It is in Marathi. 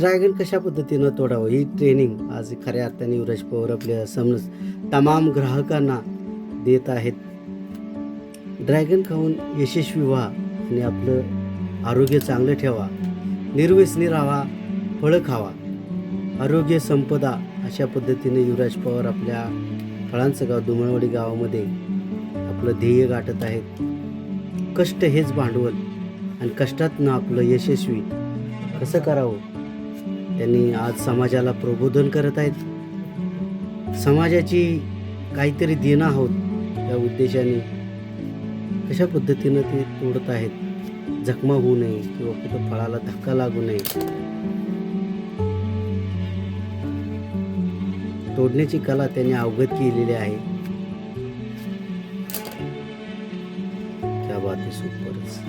ड्रॅगन कशा पद्धतीनं तोडावं? ही ट्रेनिंग आज खऱ्या अर्थाने युवराज पवार आपल्या समज तमाम ग्राहकांना देत आहेत. ड्रॅगन खाऊन यशस्वी व्हा आणि आपलं आरोग्य चांगलं ठेवा. निर्व्यसनी राहा फळं खावा. आरोग्य संपदा अशा पद्धतीने युवराज पवार आपल्या फळांचं गाव दुमळवाडी गावामध्ये आपलं ध्येय गाठत आहेत. कष्ट हेच भांडवल आणि कष्टातनं आपलं यशस्वी कसं करावं? त्यांनी आज समाजाला प्रबोधन करत आहेत. समाजाची काहीतरी देणं आहोत या उद्देशाने कशा पद्धतीनं ते तोडत आहेत. जखमा होऊ नये किंवा कुठं फळाला धक्का लागू नये. तोडण्याची कला त्यांनी अवगत केलेली आहे. त्या बात सुपरच.